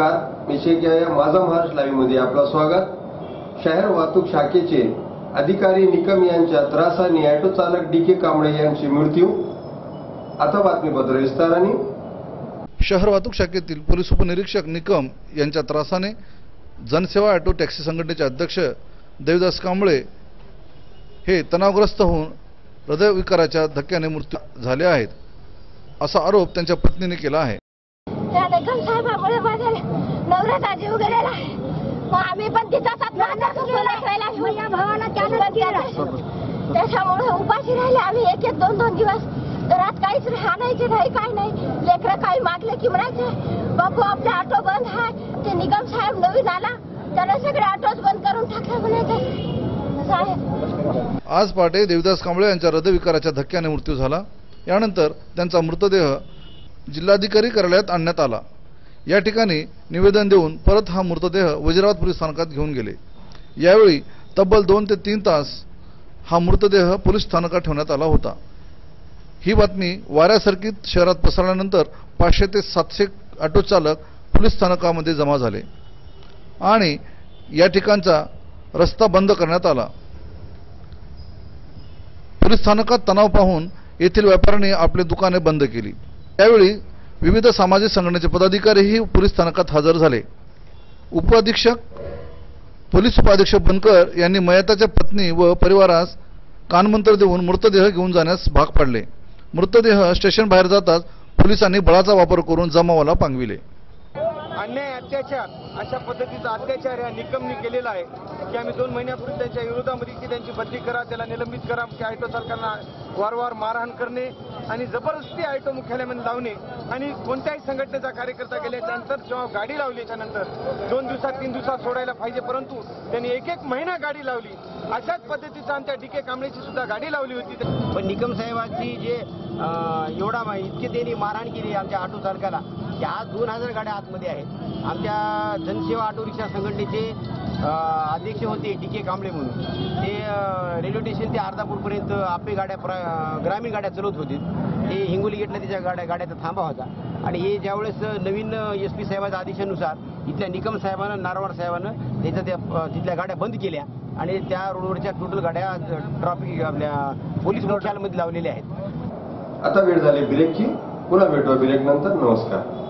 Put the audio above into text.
तारीख आहे माझा महाराष्ट्र लाईव्हमध्ये आपलं स्वागत. शहर वाहतूक शाखेचे अधिकारी निकम यांच्या त्रासाने ऑटो चालक डी के कांबळे यांची मृत्यू. आता बातमीपत्र विस्ताराने. शहर वाहतूक शाखेतील पोलीस उपनिरीक्षक निकम यांच्या त्रासाने जनसेवा ऑटो टॅक्सी संघटनेचे अध्यक्ष देवदास कांबळे हे तणावग्रस्त होऊन हृदयविकाराच्या धक्क्याने मृत्यू झाले आहेत असा आरोप त्यांच्या पत्नीने केला आहे त्या निकम साहेबामुळे माझ्या नवऱ्याचा जीव गेलेला आहे. मग आम्ही पण तिथंच या भावाला त्याच्यामुळे उपाशी राहिले. आम्ही एक एक दोन दोन दिवस. घरात काहीच नाही आणायचे नाही काय नाही. लेकरं काही मागले की म्हणायचे? बापू आपले ऑटो बंद आहे ते निगम साहेब नवीन आला. त्याने सगळे ऑटोच बंद करून टाकले म्हणायचे. साहेब आज पहाटे देवदास कांबळे यांच्या हृदयविकाराच्या धक्क्याने मृत्यू झाला. यानंतर त्यांचा मृतदेह जिल्हाधिकारी कार्यालयात आणण्यात आला. या ठिकाणी निवेदन देऊन परत हा मृतदेह वजिराबाद पोलीस स्थानकात घेऊन गेले. यावेळी तब्बल दोन ते तीन तास हा मृतदेह पोलीस स्थानकात ठेवण्यात आला होता. ही बातमी वाऱ्यासारखी शहरात पसरल्यानंतर पाचशे ते सातशे ऑटो चालक पोलीस स्थानकामध्ये जमा झाले आणि या ठिकाणचा रस्ता बंद करण्यात आला. पोलीस स्थानकात तणाव पाहून येथील व्यापाऱ्यांनी आपली दुकाने बंद केली. त्यावेळी विविध सामाजिक संघटनेचे पदाधिकारीही पोलीस स्थानकात हजर झाले. उपअधीक्षक पोलीस उपाधीक्षक बनकर यांनी मयताच्या पत्नी व परिवारास कानमंत्र देऊन मृतदेह घेऊन जाण्यास भाग पाडले. मृतदेह स्टेशन बाहेर जाताच पोलिसांनी बळाचा वापर करून जमावाला पांगविले. अन्याय अत्याचार अशा पद्धतीचा अत्याचार या निकमनी केलेला आहे की आम्ही दोन महिन्यापूर्वी त्यांच्या विरोधामध्ये की त्यांची बदली करा त्याला निलंबित करा की आयटो सरकारला वारंवार मारहाण करणे आणि जबरदस्ती आयटो मुख्यालयामध्ये लावणे आणि कोणत्याही संघटनेचा कार्यकर्ता गेल्याच्यानंतर जेव्हा गाडी लावल्याच्या नंतर दोन दिवसात तीन दिवसात सोडायला पाहिजे परंतु त्यांनी एक एक महिना गाडी लावली. अशाच पद्धतीचा आमच्या डी के कांबळेची सुद्धा गाडी लावली होती. पण निकम साहेबांची जे एवढा मा- इतके त्यांनी मारहाण केली आमच्या ऑटो चालकाला की आज दोन हजार गाड्या आतमध्ये आहेत. आमच्या जनसेवा ऑटो रिक्षा संघटनेचे अध्यक्ष होते डी के कांबळे म्हणून. ते रेल्वे स्टेशन ते अर्धापूरपर्यंत आपे गाड्या प्रा- ग्रामीण गाड्या चालवत होते. ते हिंगोली गेटला त्याच्या गाड्या गाड्याचा थांबा होता. आणि हे ज्यावेळेस नवीन एस पी साहेबाच्या आदेशानुसार इथल्या निकम साहेबानं नारवाड साहेबानं त्याच्या त्या तिथल्या गाड्या बंद केल्या आणि त्या रोडवरच्या टोटल गाड्या ट्रॅफिक आपल्या पोलीस मुख्यालयामध्ये लावलेल्या आहेत. आता वेळ झाली ब्रेकची. पुन्हा भेटू ब्रेक नंतर. नमस्कार.